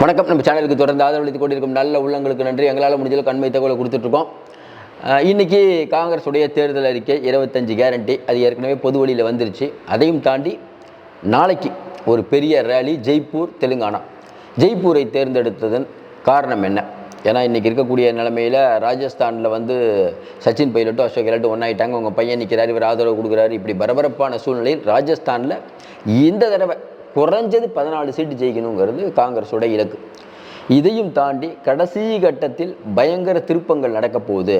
வணக்கம். நம்ம சேனலுக்கு தொடர்ந்து ஆதரவளித்துக் கொண்டிருக்கும் நல்ல உள்ளங்களுக்கு நன்றி. எங்களால் முடிஞ்சளவு கண்மை தகவலை கொடுத்துட்ருக்கோம். இன்றைக்கி இன்னைக்கு காங்கிரஸுடைய தேர்தல் அறிக்கை இருபத்தஞ்சு கேரண்டி அது ஏற்கனவே பொது வழியில் வந்துருச்சு. அதையும் தாண்டி நாளைக்கு ஒரு பெரிய ரேலி ஜெய்ப்பூர் தெலுங்கானா. ஜெய்ப்பூரை தேர்ந்தெடுத்ததன் காரணம் என்ன? ஏன்னா இன்றைக்கி இருக்கக்கூடிய நிலமையில் ராஜஸ்தானில் வந்து சச்சின் பைலட்டும் அசோக் கெலட்டும் ஒன்றாயிட்டாங்க உங்கள் பையன் நிற்கிறார் இவர் ஆதரவு கொடுக்குறாரு. இப்படி பரபரப்பான சூழ்நிலையில் ராஜஸ்தானில் இந்த தடவை குறைஞ்சது பதினாலு சீட்டு ஜெயிக்கணுங்கிறது காங்கிரஸோட இலக்கு. இதையும் தாண்டி கடைசி கட்டத்தில் பயங்கர திருப்பங்கள் நடக்க போகுது.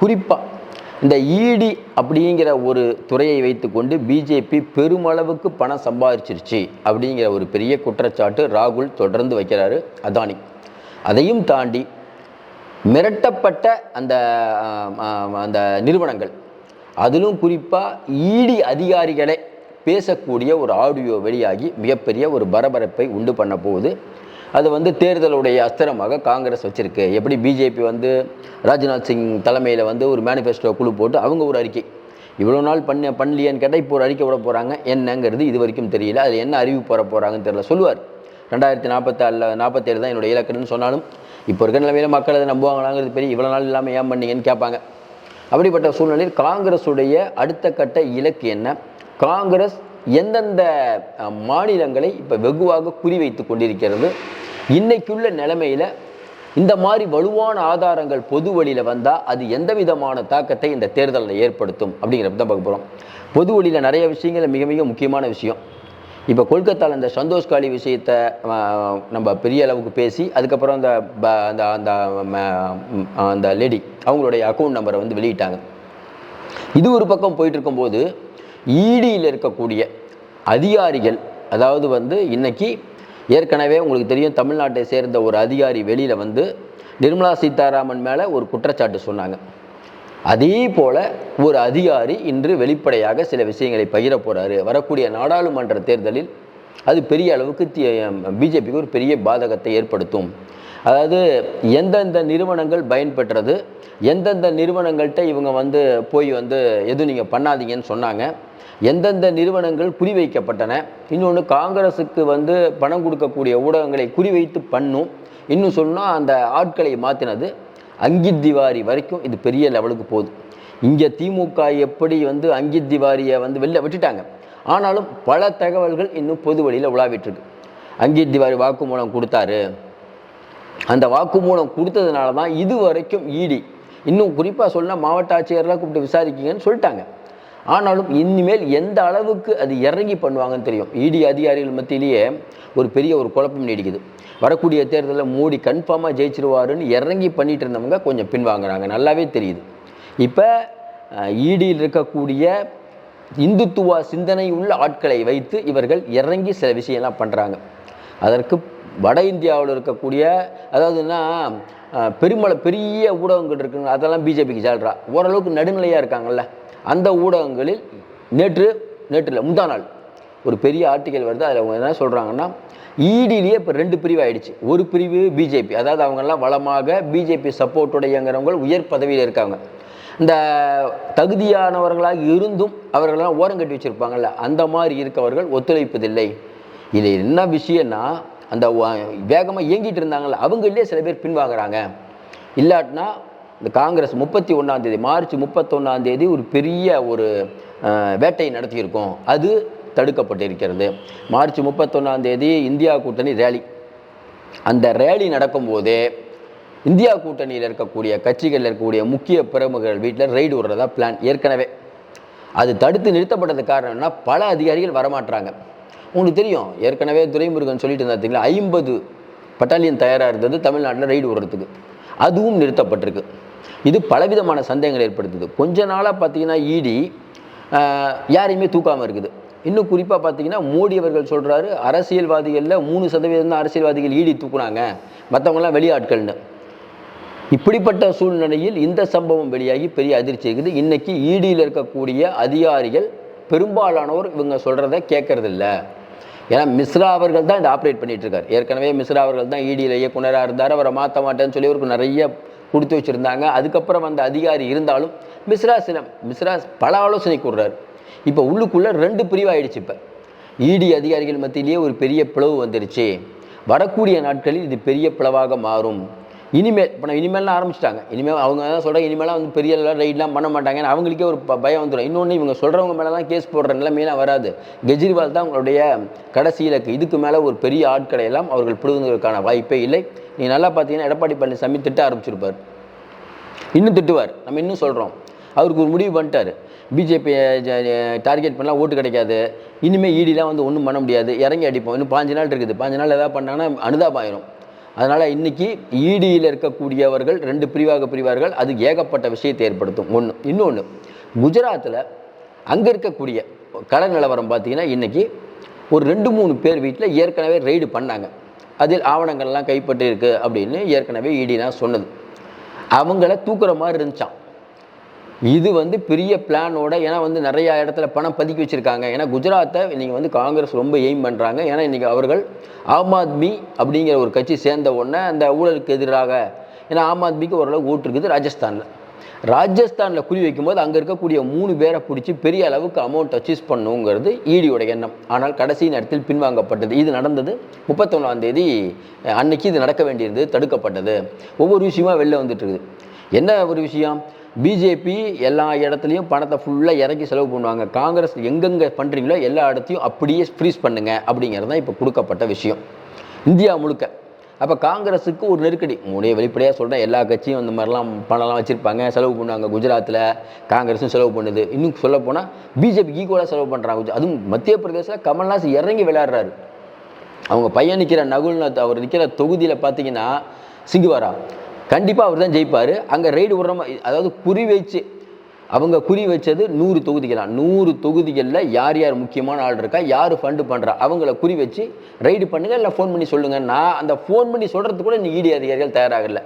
குறிப்பாக இந்த இடி அப்படிங்கிற ஒரு துறையை வைத்துக்கொண்டு பிஜேபி பெருமளவுக்கு பணம் சம்பாதிச்சிருச்சு அப்படிங்கிற ஒரு பெரிய குற்றச்சாட்டு ராகுல் தொடர்ந்து வைக்கிறாரு அதானி. அதையும் தாண்டி மிரட்டப்பட்ட அந்த அந்த நிறுவனங்கள். அதிலும் குறிப்பாக இடி அதிகாரிகளே பேசக்கூடிய ஒரு ஆடியோ வெளியாகி மிகப்பெரிய ஒரு பரபரப்பை உண்டு பண்ண போகுது. அது வந்து தேர்தலுடைய அஸ்திரமாக காங்கிரஸ் வச்சுருக்கு. எப்படி பிஜேபி வந்து ராஜ்நாத் சிங் தலைமையில் வந்து ஒரு மேனிஃபெஸ்டோ குழு போட்டு அவங்க ஒரு அறிக்கை. இவ்வளோ நாள் பண்ண பண்ணலையேன்னு கேட்டால் இப்போ ஒரு அறிக்கை விட போகிறாங்க என்னங்கிறது இது வரைக்கும் தெரியல. அது என்ன அறிவு போகிற போகிறாங்கன்னு தெரியல. சொல்லுவார். ரெண்டாயிரத்தி நாற்பத்தாறில் நாற்பத்தேழு தான் என்னுடைய இலக்குன்னு சொன்னாலும் இப்போ இருக்கிற நிலைமையில் மக்கள் அதை நம்புவாங்களாங்கிறது பெரிய இவ்வளோ நாள் இல்லாமல் ஏன் பண்ணீங்கன்னு கேட்பாங்க. அப்படிப்பட்ட சூழ்நிலையில் காங்கிரஸுடைய அடுத்த கட்ட இலக்கு என்ன? காங்கிரஸ் எந்தெந்த மாநிலங்களை இப்போ வெகுவாக குறிவைத்து கொண்டிருக்கிறது இன்னைக்குள்ள நிலைமையில் இந்த மாதிரி வலுவான ஆதாரங்கள் பொது வழியில் வந்தால் அது எந்த விதமான தாக்கத்தை இந்த தேர்தலில் ஏற்படுத்தும் அப்படிங்கிறப்ப தான் பார்க்க போகிறோம் பொது வழியில் நிறைய விஷயங்கள் மிக மிக முக்கியமான விஷயம். இப்போ கொல்கத்தாவில் இந்த சந்தோஷ் காளி விஷயத்தை நம்ம பெரிய அளவுக்கு பேசி அதுக்கப்புறம் அந்த ப- அந்த அந்த அந்த லேடி அவங்களுடைய அக்கௌண்ட் நம்பரை வந்து வெளியிட்டாங்க. இது ஒரு பக்கம் போயிட்டு இருக்கும்போது ஈடியில் இருக்கக்கூடிய அதிகாரிகள் அதாவது வந்து இன்னைக்கு ஏற்கனவே உங்களுக்கு தெரியும் தமிழ்நாட்டை சேர்ந்த ஒரு அதிகாரி வெளியில் வந்து நிர்மலா சீதாராமன் மேலே ஒரு குற்றச்சாட்டு சொன்னாங்க. அதே போல ஒரு அதிகாரி இன்று வெளிப்படையாக சில விஷயங்களை பகிர போகிறாரு வரக்கூடிய நாடாளுமன்ற தேர்தலில் அது பெரிய அளவுக்கு பிஜேபிக்கு ஒரு பெரிய பாதகத்தை ஏற்படுத்தும். அதாவது எந்தெந்த நிறுவனங்கள் பயன்பெற்றது எந்தெந்த நிறுவனங்கள்கிட்ட இவங்க வந்து போய் வந்து எதுவும் நீங்கள் பண்ணாதீங்கன்னு சொன்னாங்க. எந்தெந்த நிறுவனங்கள் குறிவைக்கப்பட்டன இன்னொன்று காங்கிரஸுக்கு வந்து பணம் கொடுக்கக்கூடிய ஊடகங்களை குறிவைத்து பண்ணும். இன்னும் சொன்னால் அந்த ஆட்களை மாற்றினது அங்கித் திவாரி வரைக்கும் இது பெரிய லெவலுக்கு போகுது. இங்கே திமுக எப்படி வந்து அங்கித் திவாரியை வந்து வெளில விட்டுட்டாங்க. ஆனாலும் பல தகவல்கள் இன்னும் பொது வழியில் உலாவிட்டுருக்கு அங்கீத் திவாரி வாக்குமூலம் கொடுத்தாரு. அந்த வாக்குமூலம் கொடுத்ததுனால தான் இது வரைக்கும் இடி. இன்னும் குறிப்பாக சொன்னால் மாவட்ட ஆட்சியர்லாம் கூப்பிட்டு விசாரிக்கீங்கன்னு சொல்லிட்டாங்க. ஆனாலும் இனிமேல் எந்த அளவுக்கு அது இறங்கி பண்ணுவாங்கன்னு தெரியும். இடி அதிகாரிகள் மத்தியிலேயே ஒரு பெரிய ஒரு குழப்பம் நீடிக்குது. வரக்கூடிய தேர்தலில் மோடி கன்ஃபார்மாக ஜெயிச்சிருவாருன்னு இறங்கி பண்ணிட்டு இருந்தவங்க கொஞ்சம் பின்வாங்குறாங்க. நல்லாவே தெரியுது. இப்போ இடியில் இருக்கக்கூடிய இந்துத்துவ சிந்தனை உள்ள ஆட்களை வைத்து இவர்கள் இறங்கி சில விஷயம்லாம் பண்ணுறாங்க அதற்கு வட இந்தியாவில் இருக்கக்கூடிய அதாவதுன்னா பெருமளை பெரிய ஊடகங்கள் இருக்குங்க. அதெல்லாம் பிஜேபிக்கு ஜால்ரா ஓரளவுக்கு நடுநிலையாக இருக்காங்கல்ல. அந்த ஊடகங்களில் நேற்று நேற்று இல்லை முந்தா நாள் ஒரு பெரிய ஆர்டிக்கல் வருது. அதில் அவங்க என்ன சொல்கிறாங்கன்னா ஈடிலேயே இப்போ ரெண்டு பிரிவு ஆயிடுச்சு ஒரு பிரிவு பிஜேபி. அதாவது அவங்கெல்லாம் வளமாக பிஜேபி சப்போர்ட்டோட இயங்குறவங்க உயர் பதவியில் இருக்காங்க. இந்த தகுதியானவர்களாக இருந்தும் அவர்களெல்லாம் ஓரங்கட்டி வச்சுருப்பாங்கல்ல அந்த மாதிரி இருக்கவர்கள் ஒத்துழைப்பதில்லை. இது என்ன விஷயம்னா அந்த வேகமாக இயங்கிட்டு இருந்தாங்கள அவங்களே சில பேர் பின்வாங்குறாங்க. இல்லாட்டினா இந்த காங்கிரஸ் முப்பத்தி ஒன்றாம் தேதி மார்ச் முப்பத்தொன்னாம் தேதி ஒரு பெரிய ஒரு வேட்டையை வேட்டை நடத்தியிருக்கோம். அது தடுக்கப்பட்டிருக்கிறது. மார்ச் முப்பத்தொன்னாம் தேதி இந்தியா கூட்டணி ரேலி. அந்த ரேலி நடக்கும்போதே இந்தியா கூட்டணியில் இருக்கக்கூடிய கட்சிகளில் இருக்கக்கூடிய முக்கிய பிரமுகர்கள் வீட்டில் ரெய்டு விடுறதா பிளான் ஏற்கனவே. அது தடுத்து நிறுத்தப்பட்டது காரணம் என்ன பல அதிகாரிகள் வரமாட்டாங்க உங்களுக்கு தெரியும் ஏற்கனவே துரைமுருகன் சொல்லிட்டு இருந்தா ஐம்பது பட்டாலியன் தயாராக இருந்தது தமிழ்நாட்டில் ரெய்டு விடுறதுக்கு. அதுவும் நிறுத்தப்பட்டிருக்கு. இது பலவிதமான சந்தேகங்கள் ஏற்படுத்துது. கொஞ்ச நாளாக பார்த்தீங்கன்னா இடி யாரையுமே தூக்காமல் இருக்குது. இன்னும் குறிப்பாக பார்த்தீங்கன்னா மோடி அவர்கள் சொல்கிறாரு அரசியல்வாதிகளில் மூணு சதவீதம் தான் அரசியல்வாதிகள் ஈடி தூக்குனாங்க. மற்றவங்களாம் வெளியாட்கள்னு இப்படிப்பட்ட சூழ்நிலையில் இந்த சம்பவம் வெளியாகி பெரிய அதிர்ச்சி இருக்குது. இன்றைக்கி ஈடியில் இருக்கக்கூடிய அதிகாரிகள் பெரும்பாலானோர் இவங்க சொல்கிறத கேட்கறதில்ல. ஏன்னா மிஸ்ரா அவர்கள் தான் இதை ஆப்ரேட் பண்ணிட்டு ஏற்கனவே மிஸ்ரா அவர்கள் தான் ஈடியில் இயக்குனராக இருந்தார். அவரை மாற்ற மாட்டேன்னு சொல்லி அவருக்கு நிறைய கொடுத்து வச்சுருந்தாங்க. அதுக்கப்புறம் அந்த அதிகாரி இருந்தாலும் மிஸ்ரா சினம் மிஸ்ரா பல ஆலோசனை கூடுறாரு இப்போ உள்ளுக்குள்ளே ரெண்டு பிரிவாயிடுச்சு இப்போ. ஈடி அதிகாரிகள் மத்தியிலேயே ஒரு பெரிய பிளவு வந்துருச்சு. வரக்கூடிய நாட்களில் இது பெரிய பிளவாக மாறும். இனிமேல் இப்போ நான் இனிமேல்லாம் ஆரம்பிச்சிட்டாங்க. இனிமேல் அவங்க தான் சொல்கிறாங்க இனிமேலாம் வந்து பெரிய ரைட்லாம் பண்ண மாட்டாங்க அவங்களுக்கே ஒரு பயம் வந்துடும் இன்னொன்று இவங்க சொல்கிறவங்க மேலே தான் கேஸ் போடுற நிலைமையெல்லாம் வராது. கெஜ்ரிவால் தான் உங்களுடைய கடைசி இலக்கு. இதுக்கு மேலே ஒரு பெரிய ஆட்களை எல்லாம் அவர்கள் பிடுங்குவதற்கான வாய்ப்பே இல்லை. நீங்கள் நல்லா பார்த்தீங்கன்னா எடப்பாடி பழனிசாமி திட்ட ஆரம்பிச்சிருப்பார். இன்னும் திட்டுவார். நம்ம இன்னும் சொல்கிறோம் அவருக்கு ஒரு முடிவு பண்ணிட்டாரு. பிஜேபி டார்கெட் பண்ணலாம் ஓட்டு கிடைக்காது. இனிமேல் ஈடிலாம் வந்து ஒன்றும் பண்ண முடியாது. இறங்கி அடிப்போம். இன்னும் பாஞ்சு நாள் இருக்குது. பாஞ்சு நாள் எதாவது பண்ணாங்கன்னா அனுதாபாயிரும் அதனால் இன்னைக்கு ஈடியில் இருக்கக்கூடியவர்கள் ரெண்டு பிரிவாக பிரிவார்கள் அது ஏகப்பட்ட விஷயத்தை ஏற்படுத்தும். ஒன்று இன்னொன்று குஜராத்தில் அங்கே இருக்கக்கூடிய கள நிலவரம் பார்த்தீங்கன்னா இன்றைக்கி ஒரு ரெண்டு மூணு பேர் வீட்டில் ஏற்கனவே ரெய்டு பண்ணாங்க. அதில் ஆவணங்கள்லாம் கைப்பற்றிருக்கு அப்படின்னு ஏற்கனவே ஈடிலாம் சொன்னது. அவங்கள தூக்குற மாதிரி இருந்துச்சான் இது வந்து பெரிய பிளானோட ஏன்னா வந்து நிறைய இடத்துல பணம் பதுக்கி வச்சிருக்காங்க. ஏன்னா குஜராத்தை நீங்கள் வந்து காங்கிரஸ் ரொம்ப எய்ம் பண்ணுறாங்க ஏன்னா இன்றைக்கி அவர்கள் ஆம் ஆத்மி அப்படிங்கிற ஒரு கட்சி சேர்ந்த உடனே அந்த ஊழலுக்கு எதிராக ஏன்னா ஆம் ஆத்மிக்கு ஓரளவு ஓட்டு இருக்குது ராஜஸ்தானில். ராஜஸ்தானில் குறி வைக்கும்போது அங்கே இருக்கக்கூடிய மூணு பேரை பிடிச்சி பெரிய அளவுக்கு அமௌண்ட் அச்சீவ் பண்ணுங்கிறது ஈடியோட எண்ணம். ஆனால் கடைசி நேரத்தில் பின்வாங்கப்பட்டது. இது நடந்தது முப்பத்தொன்னாம் தேதி அன்னைக்கு இது நடக்க வேண்டியது தடுக்கப்பட்டது. ஒவ்வொரு விஷயமா வெளில வந்துட்டு இருக்குது. என்ன ஒரு விஷயம்? பிஜேபி எல்லா இடத்துலையும் பணத்தை ஃபுல்லாக இறக்கி செலவு பண்ணுவாங்க. காங்கிரஸ் எங்கெங்கே பண்ணுறீங்களோ எல்லா இடத்தையும் அப்படியே ஃப்ரீஸ் பண்ணுங்க அப்படிங்கிறது தான் இப்போ கொடுக்கப்பட்ட விஷயம். இந்தியா முழுக்க. அப்போ காங்கிரஸுக்கு ஒரு நெருக்கடி. உடைய வெளிப்படையாக சொல்கிறேன் எல்லா கட்சியும் அந்த மாதிரிலாம் பணம்லாம் வச்சுருப்பாங்க. செலவு பண்ணுவாங்க குஜராத்தில் காங்கிரஸும் செலவு பண்ணுது. இன்னும் சொல்லப்போனால் பிஜேபி ஈக்குவலாக செலவு பண்ணுறாங்க அதுவும் மத்திய பிரதேசத்தில் கமல்நாத் இறங்கி விளையாடுறாரு. அவங்க பையன் நிற்கிற நகுல்நாத் அவர் நிற்கிற தொகுதியில் பார்த்தீங்கன்னா சிங்குவாரா? கண்டிப்பாக அவர் தான் ஜெயிப்பார். அங்கே ரைடு விடுற அதாவது குறி வச்சு அவங்க குறி வச்சது நூறு தொகுதிகளாக நூறு தொகுதிகளில் யார் யார் முக்கியமான ஆள் இருக்கா யார் ஃபண்டு பண்ணுறா அவங்கள குறி வச்சு ரைடு பண்ணுங்கள் இல்லை ஃபோன் பண்ணி சொல்லுங்கள் நான் அந்த ஃபோன் பண்ணி சொல்கிறதுக்கு கூட இன்னும் இடி அதிகாரிகள் தயாராகல.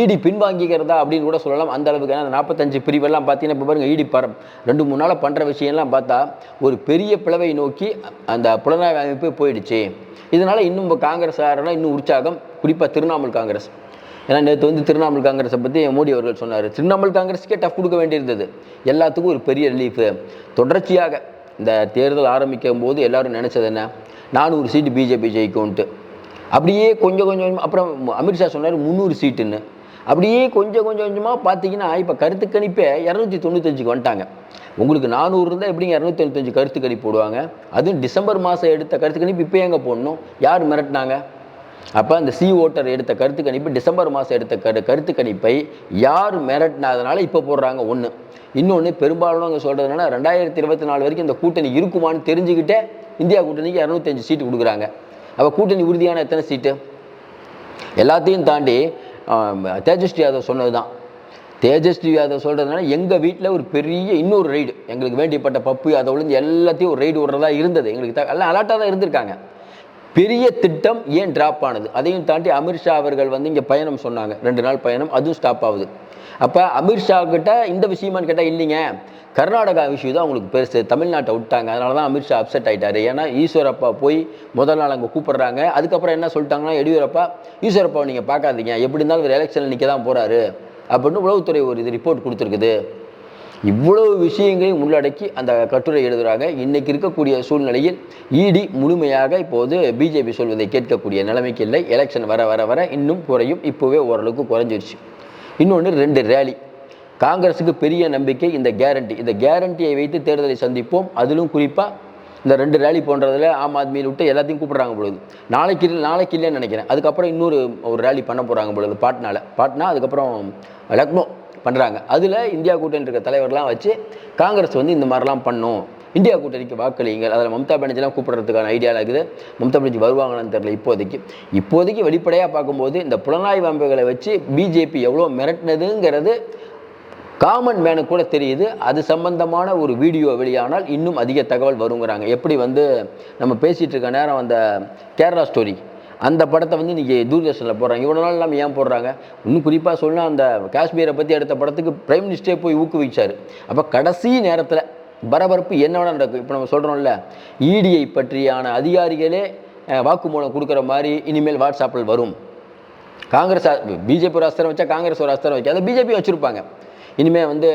இடி பின்வாங்கிக்கிறதா அப்படின்னு கூட சொல்லலாம். அந்த அளவுக்கு ஏன்னா அந்த நாற்பத்தஞ்சு பிரிவெல்லாம் பார்த்தீங்கன்னா இப்போ பாருங்கள் இடி பரம் ரெண்டு மூணு நாளாக பண்ணுற விஷயம்லாம் பார்த்தா ஒரு பெரிய பிளவை நோக்கி அந்த புலனாய்வு அமைப்பு போயிடுச்சு. இதனால் இன்னும் காங்கிரஸ் ஆரெல்லாம் இன்னும் உற்சாகம் குறிப்பாக திரிணாமுல் காங்கிரஸ். ஏன்னா நேற்று வந்து திரிணாமுல் காங்கிரஸை பற்றி மோடி அவர்கள் சொன்னார். திரிணாமுல் காங்கிரஸுக்கே டஃப் கொடுக்க வேண்டியிருந்தது. எல்லாத்துக்கும் ஒரு பெரிய ரிலீஃபு தொடர்ச்சியாக இந்த தேர்தல் ஆரம்பிக்கும் போது எல்லாரும் நினச்சது என்ன? நானூறு சீட்டு பிஜேபி ஜெயிக்கும்ன்ட்டு. அப்படியே கொஞ்சம் கொஞ்சம் அப்புறம் அமித்ஷா சொன்னார் முந்நூறு சீட்டுன்னு. அப்படியே கொஞ்சம் கொஞ்சம் கொஞ்சமாக பார்த்தீங்கன்னா இப்போ கருத்து கணிப்பே இரநூத்தி தொண்ணூத்தஞ்சுக்கு வந்துட்டாங்க. உங்களுக்கு நானூறு இருந்தால் எப்படிங்க இரநூத்தி தொண்ணூத்தஞ்சு கருத்து கணிப்பு போடுவாங்க? அதுவும் டிசம்பர் மாதம் எடுத்த கருத்து கணிப்பு இப்போ எங்கே போடணும்? யார் மிரட்டினாங்க? அப்போ அந்த சி ஓட்டர் எடுத்த கருத்து கணிப்பு டிசம்பர் மாதம் எடுத்த கரு கருத்து கணிப்பை யார் மிரட்டினதுனால இப்போ போடுறாங்க? ஒன்று இன்னொன்று பெரும்பாலானவங்க சொல்கிறதுனால ரெண்டாயிரத்தி இருபத்தி நாலு வரைக்கும் இந்த கூட்டணி இருக்குமான்னு தெரிஞ்சுக்கிட்டே இந்தியா கூட்டணிக்கு இரநூத்தஞ்சு சீட்டு கொடுக்குறாங்க. அப்போ கூட்டணி உறுதியான எத்தனை சீட்டு எல்லாத்தையும் தாண்டி தேஜஸ்வி யாதவ் சொன்னது தான் தேஜஸ்வி யாதவ் சொல்கிறதுனால எங்கள் வீட்டில் ஒரு பெரிய இன்னொரு ரைடு எங்களுக்கு வேண்டியப்பட்ட பப்பு யாதவ்லேருந்து எல்லாத்தையும் ஒரு ரைடு விடுறதா இருந்தது. எங்களுக்கு த- எல்லாம் அலாட்டாக தான் இருந்திருக்காங்க. பெரிய திட்டம் ஏன் ட்ராப் ஆனது? அதையும் தாண்டி அமித்ஷா அவர்கள் வந்து இங்கே பயணம் சொன்னாங்க. ரெண்டு நாள் பயணம் அதுவும் ஸ்டாப் ஆகுது. அப்போ அமித்ஷா கிட்ட இந்த விஷயமான்னு கேட்டால் இல்லைங்க. கர்நாடகா விஷயம் தான் அவங்களுக்கு பெருசு. தமிழ்நாட்டை விட்டாங்க. அதனால தான் அமித்ஷா அப்செட் ஆகிட்டாரு ஏன்னா ஈஸ்வரப்பா போய் முதல் நாள் அங்கே கூப்பிடுறாங்க. அதுக்கப்புறம் என்ன சொல்லிட்டாங்கன்னா எடியூரப்பா ஈஸ்வரப்பாவை நீங்கள் பார்க்காதீங்க. எப்படி இருந்தாலும் ஒரு எலெக்ஷனில் நிற்க தான் போகிறாரு அப்படின்னு உளவுத்துறை ஒரு இது ரிப்போர்ட் கொடுத்துருக்குது. இவ்வளவு விஷயங்களையும் உள்ளடக்கி அந்த கட்டுரை எழுதுகிறாங்க இன்னைக்கு இருக்கக்கூடிய சூழ்நிலையில் இடி முழுமையாக இப்போது பிஜேபி சொல்வதை கேட்கக்கூடிய நிலைமைக்கு இல்லை. எலெக்ஷன் வர வர வர இன்னும் குறையும். இப்போவே ஓரளவுக்கு குறைஞ்சிருச்சு. இன்னொன்று ரெண்டு ரேலி காங்கிரஸுக்கு பெரிய நம்பிக்கை இந்த கேரண்டி இந்த கேரண்டியை வைத்து தேர்தலை சந்திப்போம். அதிலும் குறிப்பாக இந்த ரெண்டு ரேலி போன்றதில் ஆம் ஆத்மியில் விட்டு எல்லாத்தையும் கூப்பிட்றாங்க பொழுது. நாளைக்கு இல்லை- நாளைக்கு இல்லைன்னு நினைக்கிறேன். அதுக்கப்புறம் இன்னொரு ஒரு ரேலி பண்ண போகிறாங்க பொழுது பாட்னாவில் பாட்னா அதுக்கப்புறம் லக்னோ. பண்ணுறாங்க அதில் இந்தியா கூட்டணி இருக்க தலைவர்லாம் வச்சு காங்கிரஸ் வந்து இந்த மாதிரிலாம் பண்ணும். இந்தியா கூட்டணிக்கு வாக்களியுங்கள். அதில் மம்தா பானர்ஜிலாம் கூப்பிடுறதுக்கான ஐடியாவில் இருக்குது. மம்தா பானர்ஜி வருவாங்களான்னு தெரியல இப்போதைக்கு. இப்போதைக்கு வெளிப்படையாக பார்க்கும்போது இந்த புலனாய்வு அமைப்புகளை வச்சு பிஜேபி எவ்வளோ மிரட்டினதுங்கிறது காமன் மேனு கூட தெரியுது. அது சம்பந்தமான ஒரு வீடியோ வெளியானால் இன்னும் அதிக தகவல் வருங்கிறாங்க. எப்படி வந்து நம்ம பேசிகிட்டு இருக்க நேரம் அந்த கேரளா ஸ்டோரி அந்த படத்தை வந்து இன்றைக்கி தூர்தர்ஷனில் போடுறாங்க. இவ்வளோ நாள் இல்லாமல் ஏன் போடுறாங்க? இன்னும் குறிப்பாக சொன்னால் அந்த காஷ்மீரை பற்றி எடுத்த படத்துக்கு பிரைம் மினிஸ்டரே போய் ஊக்குவிச்சார். அப்போ கடைசி நேரத்தில் பரபரப்பு என்னோட நடக்கும். இப்போ நம்ம சொல்கிறோம்ல இடிஐ பற்றியான அதிகாரிகளே வாக்குமூலம் கொடுக்குற மாதிரி இனிமேல் வாட்ஸ்அப்பில் வரும். காங்கிரஸ் பிஜேபி ஒரு அஸ்திரம் வச்சா காங்கிரஸ் ஒரு அஸ்திரம் வைக்க அதை பிஜேபி வச்சுருப்பாங்க. இனிமேல் வந்து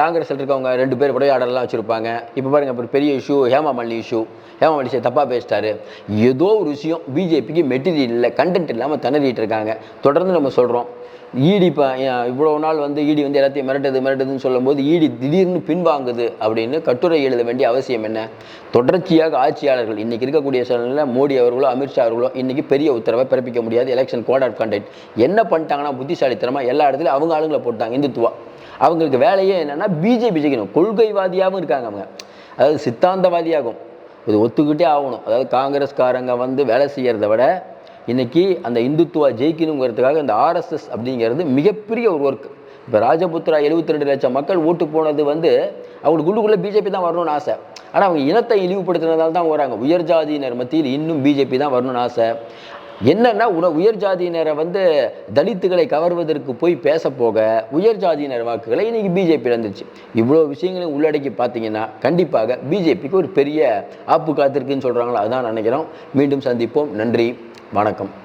காங்கிரஸில் இருக்கவங்க ரெண்டு பேர் உடையாடலாம் வச்சுருப்பாங்க. இப்போ பாருங்கள் இப்போ பெரிய issue Hema Malini issue Hema Malini sir தப்பாக பேசிட்டாரு. ஏதோ ஒரு விஷயம் பிஜேபிக்கு மெட்டீரியல் இல்லை கண்டென்ட் இல்லாமல் திணறிட்டு இருக்காங்க. தொடர்ந்து நம்ம சொல்கிறோம் ஈடி இப்போ இவ்வளோ நாள் வந்து ஈடி வந்து எல்லாத்தையும் மிரட்டுது மிரட்டுதுன்னு சொல்லும்போது ஈடி திடீர்னு பின்வாங்குது அப்படின்னு கட்டுரை எழுத வேண்டிய அவசியம் என்ன? தொடர்ச்சியாக ஆட்சியாளர்கள் இன்றைக்கி இருக்கக்கூடிய சூழ்நிலையில் மோடி அவர்களோ அமித்ஷா அவர்களோ இன்றைக்கி பெரிய உத்தரவை பிறப்பிக்க முடியாது எலெக்ஷன் கோட் ஆஃப் கண்டக்ட் என்ன பண்ணிட்டாங்கன்னா புத்திசாலித்தனமாக எல்லா இடத்துலையும் அவங்க ஆளுங்களை போட்டாங்க இந்துத்துவா. அவங்களுக்கு வேலையே என்னென்னா பிஜேபி ஜெயிக்கணும். கொள்கைவாதியாகவும் இருக்காங்க அவங்க. அதாவது சித்தாந்தவாதியாகும். இது ஒத்துக்கிட்டே ஆகணும். அதாவது காங்கிரஸ்காரங்க வந்து வேலை செய்கிறத விட இன்றைக்கி அந்த இந்துத்துவா ஜெயிக்கணுங்கிறதுக்காக இந்த ஆர்எஸ்எஸ் அப்படிங்கிறது மிகப்பெரிய ஒரு ஒர்க் இப்போ ராஜபுத்ரா 72 ரெண்டு லட்சம் மக்கள் ஓட்டு போனது வந்து அவங்களுக்கு உள்ளுக்குள்ளே பிஜேபி தான் வரணும்னு ஆசை. ஆனால் அவங்க இனத்தை இழிவுபடுத்தினதால் தான் வராங்க. உயர் ஜாதியினர் மத்தியில் இன்னும் பிஜேபி தான் வரணும்னு ஆசை. என்னன்னா உன உயர் ஜாதியினரை வந்து தலித்துகளை கவர்வதற்கு போய் பேச போக உயர் ஜாதியினர் வாக்குகளை இன்னைக்கு பிஜேபி இருந்துச்சு. இவ்வளோ விஷயங்களையும் உள்ளடக்கி பார்த்தீங்கன்னா கண்டிப்பாக பிஜேபிக்கு ஒரு பெரிய ஆப்பு காத்திருக்குன்னு சொல்கிறாங்களா அதான் நினைக்கிறோம். மீண்டும் சந்திப்போம். நன்றி. வணக்கம்.